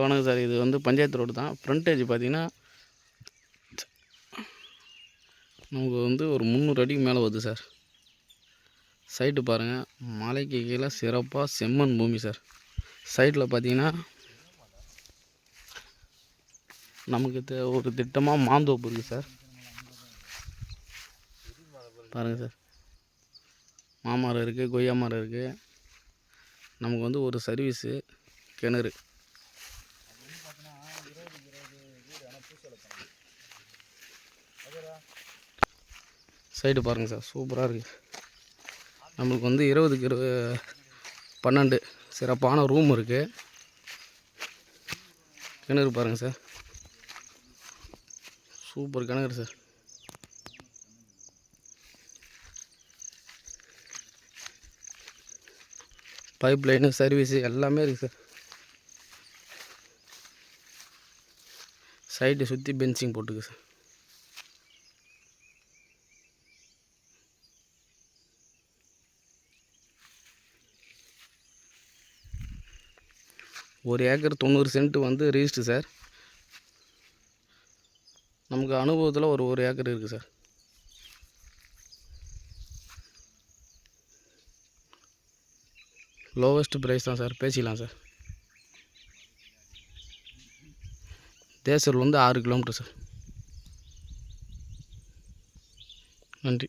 வணக்கம் சார். இது வந்து பஞ்சாயத்து ரோடு தான். ஃப்ரண்டேஜ் பார்த்தீங்கன்னா நமக்கு வந்து ஒரு முந்நூறு அடிக்கு மேலே வருது சார். சைட்டு பாருங்கள் மலைக்கு கீழே சிறப்பாக செம்மண் பூமி சார். சைட்டில் பார்த்தீங்கன்னா நமக்கு தே- ஒரு திட்டமாக மாந்தோப்பு இருக்குது சார். பாருங்கள் சார். மாமரம் இருக்குது கொய்யா மரம் இருக்குது நமக்கு வந்து ஒரு சர்வீஸு கிணறு. சைடு பாருங்கள் சார் சூப்பராக இருக்குது நம்மளுக்கு வந்து இருபதுக்கு இருபது பன்னெண்டு சிறப்பான ரூம் இருக்குது கிணறு பாருங்கள் சார். சூப்பர் கிணறு சார். பைப் லைனு சர்வீஸு எல்லாமே இருக்குது சார். சைடு சுற்றி பென்சிங் போட்டுக்கு சார். ஒரு ஏக்கர் தொண்ணூறு சென்ட் வந்து ரீஸ்டு சார். நமக்கு அனுபவத்தில் ஒரு ஒரு ஏக்கர் இருக்குது சார். லோவஸ்ட் ப்ரைஸ் தான் சார். பேசிக்கலாம் சார். தேசூர்லேருந்து வந்து ஆறு கிலோமீட்டர் சார். நன்றி.